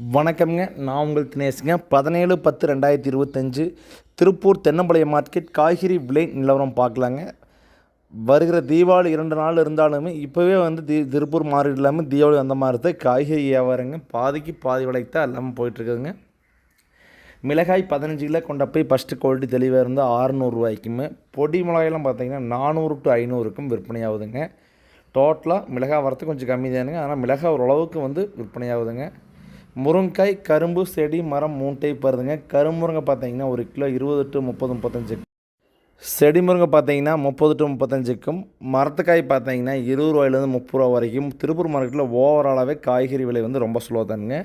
வணக்கம்ங்க. நான் உங்கள் தினேஷுங்க. பதினேழு பத்து ரெண்டாயிரத்தி இருபத்தஞ்சு திருப்பூர் தென்னம்பாளையம் மார்க்கெட் காய்கறி விலை நிலவரம் பார்க்கலாங்க. வருகிற தீபாவளி இரண்டு நாள் இருந்தாலுமே இப்போவே வந்து தி திருப்பூர் மார்க்கெட் இல்லாமல் தீபாவளி அந்த மாதிரி தான் காய்கறி வியாபாரங்க. பாதிக்கு பாதி விலைக்கு தான் எல்லாமே போயிட்டுருக்குதுங்க. மிளகாய் பதினஞ்சு கிலோ கொண்ட போய் ஃபஸ்ட்டு குவாலிட்டி தெளிவாக இருந்தால் ஆறுநூறுவாய்க்குமே பொடி மிளகாயெல்லாம் பார்த்தீங்கன்னா நானூறு டு ஐநூறுக்கும் விற்பனை ஆகுதுங்க டோட்டலாக மிளகாய் வரத்து கொஞ்சம் கம்மி தானுங்க ஆனால் மிளகாய் ஓரளவுக்கு வந்து விற்பனை முருங்காய் கரும்பு செடி மரம் மூட்டை டைப் வருதுங்க பார்த்தீங்கன்னா ஒரு கிலோ இருபது டு முப்பது முப்பத்தஞ்சு. செடி முருங்கை பார்த்தீங்கன்னா முப்பது டு முப்பத்தஞ்சுக்கும் மரத்துக்காய் பார்த்தீங்கன்னா இருபது ரூபாயிலேருந்து முப்பது ரூபா வரைக்கும். திருப்பூர் மார்க்கெட்டில் ஓவராலாகவே காய்கறி விலை வந்து ரொம்ப ஸ்லோ தானுங்க.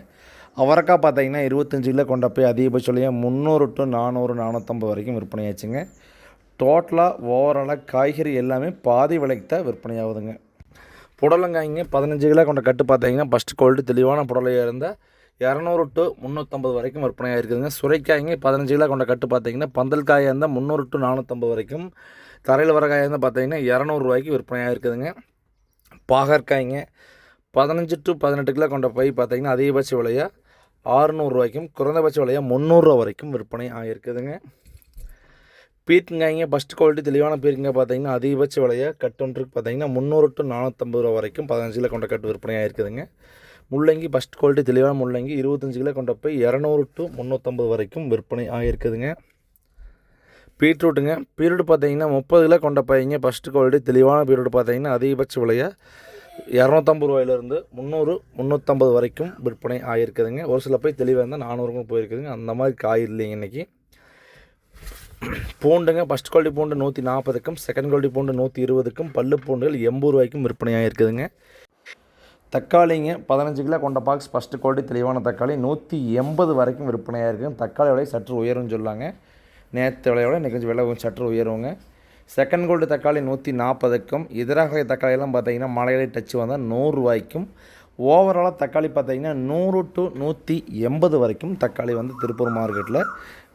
அவரைக்காய் பார்த்தீங்கன்னா இருபத்தஞ்சு கிலோ கொண்ட போய் அதிகபட்சம் முந்நூறு டு நானூறு நானூற்றம்பது வரைக்கும் விற்பனையாச்சுங்க. டோட்டலாக ஓவராலாக காய்கறி எல்லாமே பாதி விலைக்கு தான் விற்பனையாகுதுங்க. புடலங்காய்ங்க பதினஞ்சு கிலோ கொண்ட கட்டு பார்த்தீங்கன்னா ஃபஸ்ட்டு கோல்டு தெளிவான புடலையாக இருந்தால் இரநூறு டு முந்நூற்றம்பது வரைக்கும் விற்பனையாக இருக்குதுங்க. சுரைக்காய்ங்க பதினஞ்சு கிலோ கொண்ட கட்டு பார்த்தீங்கன்னா பந்தல் காயாக இருந்தால் முந்நூறு டு நானூற்றம்பது வரைக்கும். தரையில் வர காயாக இருந்தால் பார்த்தீங்கன்னா இரநூறுவாய்க்கு விற்பனையாக இருக்குதுங்க. பாகற்காய்ங்க பதினஞ்சு டு பதினெட்டு கிலோ கொண்ட பை பார்த்தீங்கன்னா அதிகபட்ச விலையாக ஆறுநூறுவாய்க்கும் குறைந்தபட்ச விலையாக முந்நூறுரூவா வரைக்கும் விற்பனை ஆகிருக்குதுங்க பீர்க்குங்காய்ங்க ஃபஸ்ட் குவாலிட்டி தெளிவான பீர்க்குங்க பார்த்தீங்கன்னா அதிகபட்ச விலையாக கட்டு ஒன்றுக்கு பார்த்தீங்கன்னா முந்நூறு டு நானூற்றம்பது ரூபா வரைக்கும் பதினஞ்சு கிலோ கொண்ட கட்டு விற்பனையாக இருக்குதுங்க முள்ளங்கி ஃபஸ்ட் குவாலிட்டி தெளிவான முள்ளங்கி இருபத்தஞ்சு கிலோ கொண்ட போய் இரநூறு டு முந்நூற்றம்பது வரைக்கும் விற்பனை ஆகிருக்குதுங்க பீட்ரூட்டுங்க. பீரியட் பார்த்தீங்கன்னா முப்பது கிலோ கொண்ட பையங்க ஃபஸ்ட்டு குவாலிட்டி தெளிவான பீரியட் பார்த்தீங்கன்னா அதிகபட்ச விலையை இரநூத்தம்பது ரூபாயிலிருந்து முந்நூறு முந்நூற்றம்பது வரைக்கும் விற்பனை ஆகியிருக்குதுங்க. ஒரு சில போய் தெளிவாக இருந்தால் நானூறுக்கும் போயிருக்குதுங்க. அந்த மாதிரி காய் இல்லைங்க இன்றைக்கி பூண்டுங்க ஃபஸ்ட் குவாலிட்டி பூண்டு நூற்றி நாற்பதுக்கும் செகண்ட் குவாலிட்டி பூண்டு நூற்றி இருபதுக்கும் பல்லு பூண்டுகள் எண்பது ரூபாய்க்கும் விற்பனையாக இருக்குதுங்க தக்காளிங்க பதினஞ்சு கிலோ கொண்ட பாக்ஸ் ஃபஸ்ட்டு குவாலிட்டி தெளிவான தக்காளி. நூற்றி எண்பது வரைக்கும் விற்பனையாக இருக்கும் தக்காளி விலை சற்று உயரும்னு சொல்லாங்க. நேற்று விலையோட இன்றைக்கி கொஞ்சம் விலை சற்று உயருங்க. செகண்ட் கோல்டு தக்காளி நூற்றி நாற்பதுக்கும் இதரக தக்காளியெல்லாம் பார்த்தீங்கன்னா மலையிலே டச் வந்தால் நூறுரூவாய்க்கும். ஓவராலாக தக்காளி பார்த்தீங்கன்னா நூறு டு நூற்றி எண்பது வரைக்கும் தக்காளி வந்து திருப்பூர் மார்க்கெட்டில்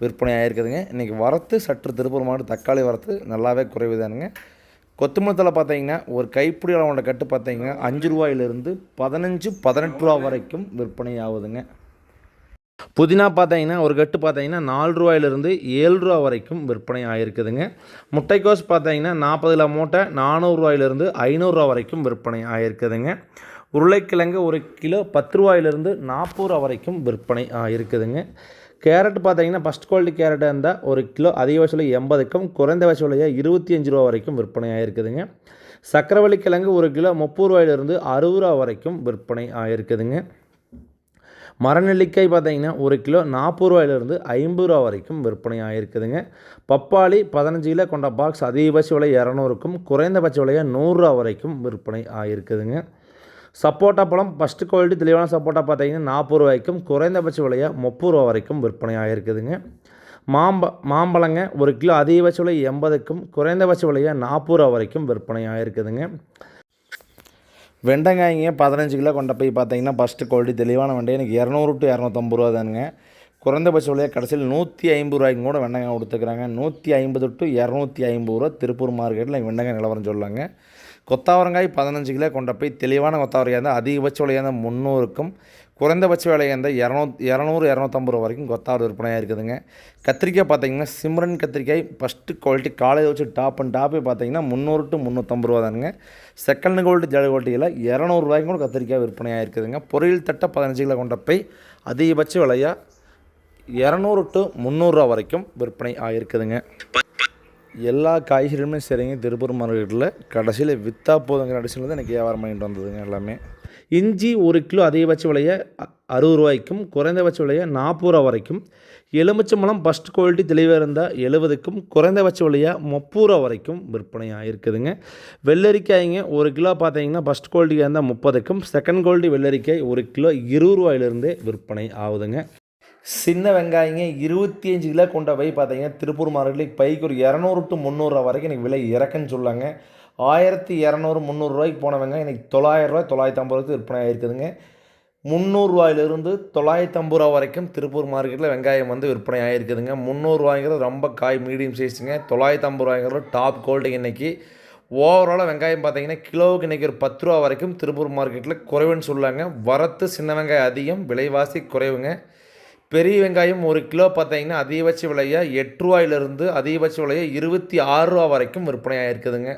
விற்பனை ஆகிருக்குதுங்க இன்றைக்கி வரத்து சற்று திருப்பூர் மாவட்டம் தக்காளி வரத்து நல்லாவே குறைவுதானுங்க. கொத்தமல்லத்தில் பார்த்தீங்கன்னா ஒரு கைப்பிடி அளவோட கட்டு பார்த்தீங்கன்னா அஞ்சு ரூபாயிலிருந்து பதினஞ்சு பதினெட்டு ரூபா வரைக்கும் விற்பனை ஆகுதுங்க. புதினா பார்த்தீங்கன்னா ஒரு கட்டு பார்த்தீங்கன்னா நாலு ரூபாயிலிருந்து ஏழு ரூபா வரைக்கும் விற்பனை ஆகிருக்குதுங்க முட்டைக்கோஸ் பார்த்தீங்கன்னா நாற்பது கிலோ மூட்டை நானூறுரூவாயிலிருந்து ஐநூறுரூவா வரைக்கும் விற்பனை ஆகிருக்குதுங்க உருளைக்கிழங்கு ஒரு கிலோ பத்து ரூபாயிலிருந்து நாற்பது ரூபா வரைக்கும் விற்பனை ஆகிருக்குதுங்க கேரட் பார்த்தீங்கன்னா ஃபஸ்ட் குவாலிட்டி கேரட்டாக இருந்தால் ஒரு கிலோ அதிகபட்ச விலை எண்பதுக்கும் குறைந்தபட்ச விலையாக இருபத்தி அஞ்சு ரூபா வரைக்கும் விற்பனை ஆகிருக்குதுங்க சக்கரவள்ளி கிழங்கு ஒரு கிலோ முப்பது ரூபாயிலிருந்து அறுபது ரூபா வரைக்கும் விற்பனை ஆகிருக்குதுங்க மரநெல்லிக்காய் பார்த்தீங்கன்னா ஒரு கிலோ நாற்பது ரூபாயிலிருந்து ஐம்பது ரூபா வரைக்கும் விற்பனை ஆகிருக்குதுங்க பப்பாளி பதினஞ்சு கிலோ கொண்ட பாக்ஸ் அதிகபட்ச விலை இரநூறுக்கும் குறைந்தபட்ச விலையாக நூறுரூவா வரைக்கும் விற்பனை ஆகிருக்குதுங்க சப்போட்டா பழம் ஃபஸ்ட்டு குவாலிட்டி தெளிவான சப்போட்டா பார்த்தீங்கன்னா நாற்பது ரூபாய்க்கும் குறைந்தபட்ச விலையாக முப்பது ரூபா வரைக்கும் விற்பனை ஆகிருக்குதுங்க மாம்ப மாம்பழங்க ஒரு கிலோ அதிகபட்ச விலை எண்பதுக்கும் குறைந்தபட்ச விலையாக நாற்பது ரூபா வரைக்கும் விற்பனை ஆகிருக்குதுங்க வெண்டைக்காய்ங்க பதினஞ்சு கிலோ கொண்ட போய் பார்த்தீங்கன்னா ஃபஸ்ட்டு குவாலிட்டி தெளிவான வெண்டை எனக்கு இரநூறு டு இரநூத்தம்பது ரூபா தானுங்க. குறைந்தபட்ச விலையாக கடைசியில் நூற்றி ஐம்பது ரூபாய்க்கு கூட வெண்டைக்காய் கொடுத்துக்கிறாங்க நூற்றி ஐம்பது டு இரநூத்தி ஐம்பது ரூபா திருப்பூர் மார்க்கெட்டில் எனக்கு வெண்டைக்காய் நிலவரம் சொல்லாங்க. கொத்தாவரங்காய் பதினஞ்சு கிலோ கொண்ட போய் தெளிவான கொத்தாவரையாக இருந்தால் அதிகபட்ச விலையாக இருந்தால் முந்நூறுக்கும் குறைந்தபட்ச விலையாக இருந்தால் இரநூ இரநூறு இரநூத்தம்பது ரூபா வரைக்கும் கொத்தாவரம் விற்பனையாக இருக்குதுங்க. கத்திரிக்காய் பார்த்தீங்கன்னா சிம்ரன் கத்திரிக்காய் ஃபஸ்ட்டு குவாலிட்டி காலையில் வச்சு டாப் அண்ட் டாப்பே பார்த்தீங்கன்னா முந்நூறு டு முந்நூற்றம்பது ரூபா தானுங்க. செகண்ட் குவாலிட்டி ஜட குவாலிட்டியில் இரநூறுவாய்க்கும் கூட கத்திரிக்காய் விற்பனையாக இருக்குதுங்க. பொரியல் தட்டை பதினஞ்சு கிலோ கொண்ட போய் அதிகபட்ச விலையாக இரநூறு டு முந்நூறுரூவா வரைக்கும் விற்பனை ஆகிருக்குதுங்க எல்லா காய்கறிகளுமே சரிங்க. திருப்பூர் மார்க்கெட்டில் கடைசியில் விற்றா போதுங்கிற கடைசியில் தான் எனக்கு வியாபாரம் பண்ணிட்டு வந்ததுங்க எல்லாமே. இஞ்சி ஒரு கிலோ அதிகபட்ச விலையை அறுபது ரூபாய்க்கும் குறைந்தபட்ச விலையை நாற்பது ரூபா வரைக்கும் எலுமிச்சம்பழம் ஃபஸ்ட் குவாலிட்டி தெளிவாக இருந்தால் எழுபதுக்கும் குறைந்தபட்ச விலையாக முப்பது ரூபா வரைக்கும் விற்பனை ஆகிருக்குதுங்க வெள்ளரிக்காய்ங்க ஒரு கிலோ பார்த்தீங்கன்னா ஃபஸ்ட் குவாலிட்டியாக இருந்தால் முப்பதுக்கும் செகண்ட் குவாலிட்டி வெள்ளரிக்காய் ஒரு கிலோ இருபது ரூபாயிலிருந்தே விற்பனை ஆகுதுங்க. சின்ன வெங்காயங்க இருபத்தி அஞ்சு கிலோ கொண்ட வை பார்த்தீங்கன்னா திருப்பூர் மார்க்கெட்டில் பைக்கு ஒரு இரநூறு டு முந்நூறுரூவா வரைக்கும் எனக்கு விலை இறக்குன்னு சொல்லாங்க. ஆயிரத்தி இரநூறு முந்நூறுரூவாய்க்கு போன வெங்காயம் எனக்கு தொள்ளாயிரரூவா தொள்ளாயிரத்தி ஐம்பது ரூபாய்க்கு விற்பனை ஆகிருக்குதுங்க முந்நூறுரூவாயிலிருந்து தொள்ளாயிரத்தி ஐம்பது ரூபா வரைக்கும் திருப்பூர் மார்க்கெட்டில் வெங்காயம் வந்து விற்பனை ஆகிருக்குதுங்க முந்நூறுரூவாய்ங்கிறது ரொம்ப காய் மீடியம் சைஸுங்க. தொள்ளாயிரத்தி ஐம்பது ரூபாய்ங்கிறது டாப் கோல்டு இன்றைக்கி ஓவராலாக வெங்காயம் பார்த்தீங்கன்னா கிலோவுக்கு இன்றைக்கி ஒரு பத்து ரூபா வரைக்கும் திருப்பூர் மார்க்கெட்டில் குறைவுன்னு சொல்லாங்க. வரத்து சின்ன வெங்காயம் அதிகம் விலைவாசி குறைவுங்க. பெரிய வெங்காயம் ஒரு கிலோ பார்த்தீங்கன்னா அதிகபட்ச விலையை எட்டு ரூபாயிலிருந்து அதிகபட்ச விலையை இருபத்தி ஆறு ரூபா வரைக்கும் விற்பனையாக இருக்குதுங்க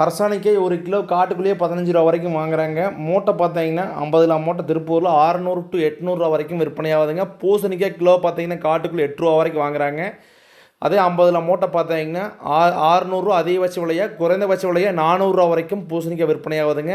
அரசாணிக்கை ஒரு கிலோ காட்டுக்குள்ளேயே பதினஞ்சு ரூபா வரைக்கும் வாங்குறாங்க. மூட்டை பார்த்தீங்கன்னா ஐம்பதுல மூட்டை திருப்பூரில் ஆறுநூறு டு எட்நூறுரூவா வரைக்கும் விற்பனையாகுதுங்க. பூசணிக்காய் கிலோ பார்த்தீங்கன்னா காட்டுக்குள்ளே எட்டு ரூபா வரைக்கும் வாங்குறாங்க. அதே ஐம்பதுல மூட்டை பார்த்தீங்கன்னா ஆ ஆறுநூறுவா அதிகபட்ச விலையாக குறைந்தபட்ச விலையாக நானூறுரூவா வரைக்கும் பூசணிக்காய் விற்பனையாகுதுங்க.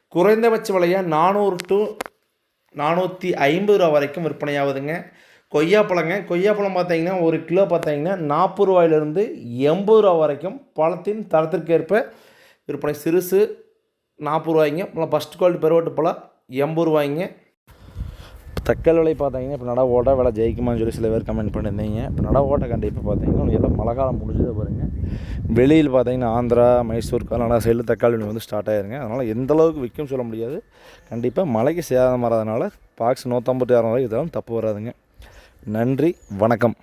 குறைந்தபட்ச விலையாக நானூறு டு நானூற்றி ஐம்பது ரூபா வரைக்கும் விற்பனையாகுதுங்க. கொய்யாப்பழங்க கொய்யாப்பழம் பார்த்தீங்கன்னா ஒரு கிலோ பார்த்தீங்கன்னா நாற்பது ரூபாயிலிருந்து எண்பது ரூபா வரைக்கும் பழத்தின் தரத்திற்கேற்ப விற்பனை. சிறுசு நாற்பது ரூபாய்ங்க அப்புறம் ஃபஸ்ட் குவாலிட்டி பெருவட்டு பழம் எண்பது ரூபாய்ங்க. தக்காளி விலை பார்த்தீங்கன்னா இப்போ நட ஓட்ட விலை ஜெயிக்குமான்னு சொல்லி சில பேர் கமெண்ட் பண்ணியிருந்தீங்க. இப்போ நட ஓட்ட கண்டிப்பாக பார்த்தீங்கன்னா எல்லாம் மழை காலம் முடிஞ்சதை பாருங்க வெளியில் பார்த்தீங்கன்னா ஆந்திரா மைசூர் கர்நாடகா சைடில் தக்காளி விலை வந்து ஸ்டார்ட் ஆயிருங்க. அதனால் எந்த அளவுக்கு விற்கும் சொல்ல முடியாது. கண்டிப்பாக மழைக்கு சேதம் வராதனால பாக்ஸ் நூற்றம்பத்தி ஆறு இரநூறு இதெல்லாம் தப்பு வராதுங்க. நன்றி வணக்கம்.